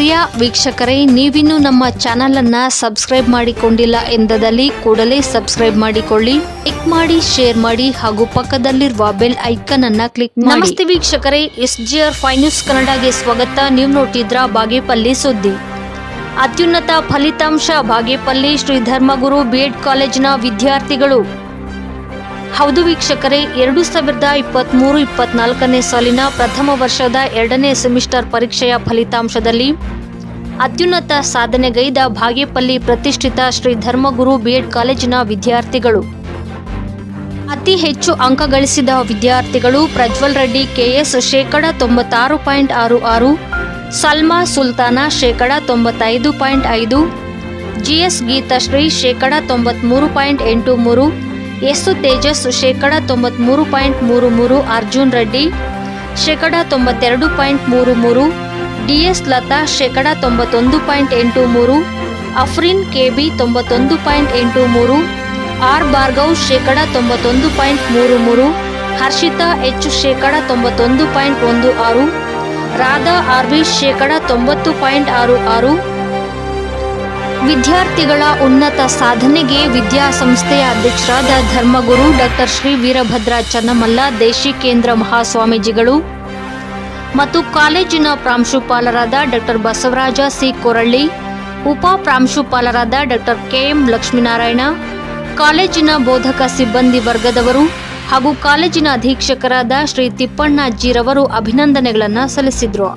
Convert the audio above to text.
ಪ್ರಿಯ ವೀಕ್ಷಕರೇ, ನೀವಿನ್ನೂ ನಮ್ಮ ಚಾನೆಲ್ ಅನ್ನ ಸಬ್ಸ್ಕ್ರೈಬ್ ಮಾಡಿಕೊಂಡಿಲ್ಲ ಎಂದದಲ್ಲಿ ಕೂಡಲೇ ಸಬ್ಸ್ಕ್ರೈಬ್ ಮಾಡಿಕೊಳ್ಳಿ ಕ್ಲಿಕ್ ಮಾಡಿ, ಶೇರ್ ಮಾಡಿ ಹಾಗೂ ಪಕ್ಕದಲ್ಲಿರುವ ಬೆಲ್ ಐಕನ್ ಅನ್ನ ಕ್ಲಿಕ್ ಮಾಡಿ. ನಮಸ್ತೆ ವೀಕ್ಷಕರೇ ಎಸ್ ಜಿ ಆರ್ ಫೈ ನ್ಯೂಸ್ ಕನ್ನಡಗೆ ಸ್ವಾಗತ. ನೀವು ನೋಡ್ತಿದ್ರ ಬಾಗೇಪಲ್ಲಿ ಸುದ್ದಿ. ಅತ್ಯುನ್ನತ ಫಲಿತಾಂಶ ಬಾಗೇಪಲ್ಲಿ ಶ್ರೀ ಧರ್ಮಗುರು ಬಿಎಡ್ ಕಾಲೇಜಿನ ವಿದ್ಯಾರ್ಥಿಗಳು ಹೌದು ವೀಕ್ಷಕರೇ, ಎರಡು ಸಾವಿರದ ಇಪ್ಪತ್ತ್ಮೂರು ಇಪ್ಪತ್ನಾಲ್ಕನೇ ಸಾಲಿನ ಪ್ರಥಮ ವರ್ಷದ ಎರಡನೇ ಸೆಮಿಸ್ಟರ್ ಪರೀಕ್ಷೆಯ ಫಲಿತಾಂಶದಲ್ಲಿ ಅತ್ಯುನ್ನತ ಸಾಧನೆಗೈದ ಭಾಗೇಪಲ್ಲಿ ಪ್ರತಿಷ್ಠಿತ ಶ್ರೀ ಧರ್ಮಗುರು ಬಿಎಡ್ ಕಾಲೇಜಿನ ವಿದ್ಯಾರ್ಥಿಗಳು. ಅತಿ ಹೆಚ್ಚು ಅಂಕ ಗಳಿಸಿದ ವಿದ್ಯಾರ್ಥಿಗಳು ಪ್ರಜ್ವಲ್ ರೆಡ್ಡಿ, ಕೆಎಸ್ ಶೇಕಡ ತೊಂಬತ್ತಾರು ಪಾಯಿಂಟ್ ಆರು ಆರು, ಸಲ್ಮಾ ಸುಲ್ತಾನ ಶೇಕಡ ತೊಂಬತ್ತೈದು ಪಾಯಿಂಟ್ ಐದು, ಜಿಎಸ್ ಗೀತಾಶ್ರೀ ಶೇಕಡ ತೊಂಬತ್ಮೂರು ಪಾಯಿಂಟ್ ಎಂಟು ಮೂರು ಎಸ್ ತೇಜಸ್ ಶೇಕಡ ತೊಂಬತ್ಮೂರು ಪಾಯಿಂಟ್ ಮೂರು ಮೂರು ಅರ್ಜುನ್ ರೆಡ್ಡಿ, ಶೇಕಡ ತೊಂಬತ್ತೆರಡು ಪಾಯಿಂಟ್ ಮೂರು ಮೂರು ಡಿಎಸ್ ಲತಾ, ಶೇಕಡ ತೊಂಬತ್ತೊಂದು ಪಾಯಿಂಟ್ ಎಂಟು ಮೂರು, ಅಫ್ರಿನ್ ಕೆಬಿ ತೊಂಬತ್ತೊಂದು ಪಾಯಿಂಟ್ ಎಂಟು ಮೂರು, ಆರ್. ಭಾರ್ಗವ್, ಶೇಕಡ ತೊಂಬತ್ತೊಂದು ಪಾಯಿಂಟ್ ಮೂರು ಮೂರು, ಹರ್ಷಿತಾ ಎಚ್. ಶೇಕಡ ತೊಂಬತ್ತೊಂದು ಪಾಯಿಂಟ್ ಒಂದು ಆರು, ರಾಧಾ ಆರ್ವಿ ಶೇಕಡ ತೊಂಬತ್ತು ಪಾಯಿಂಟ್ ಆರು ಆರು ವಿದ್ಯಾರ್ಥಿಗಳ ಉನ್ನತ ಸಾಧನೆಗೆ ವಿದ್ಯಾಸಂಸ್ಥೆಯ ಅಧ್ಯಕ್ಷರಾದ ಧರ್ಮಗುರು ಡಾಕ್ಟರ್ ಶ್ರೀ ವೀರಭದ್ರ ಚನ್ನಮಲ್ಲ ದೇಶಿಕೇಂದ್ರ ಮಹಾಸ್ವಾಮೀಜಿಗಳು ಮತ್ತು ಕಾಲೇಜಿನ ಪ್ರಾಂಶುಪಾಲರಾದ ಡಾಕ್ಟರ್ ಬಸವರಾಜ ಸಿ ಕೊರಳ್ಳಿ, ಉಪ ಪ್ರಾಂಶುಪಾಲರಾದ ಡಾಕ್ಟರ್ ಕೆಎಂ ಲಕ್ಷ್ಮೀನಾರಾಯಣ, ಕಾಲೇಜಿನ ಬೋಧಕ ಸಿಬ್ಬಂದಿ ವರ್ಗದವರು ಹಾಗೂ ಕಾಲೇಜಿನ ಅಧೀಕ್ಷಕರಾದ ಶ್ರೀ ತಿಪ್ಪಣ್ಣ ಜೀರವರು ಅಭಿನಂದನೆಗಳನ್ನು ಸಲ್ಲಿಸಿದರು.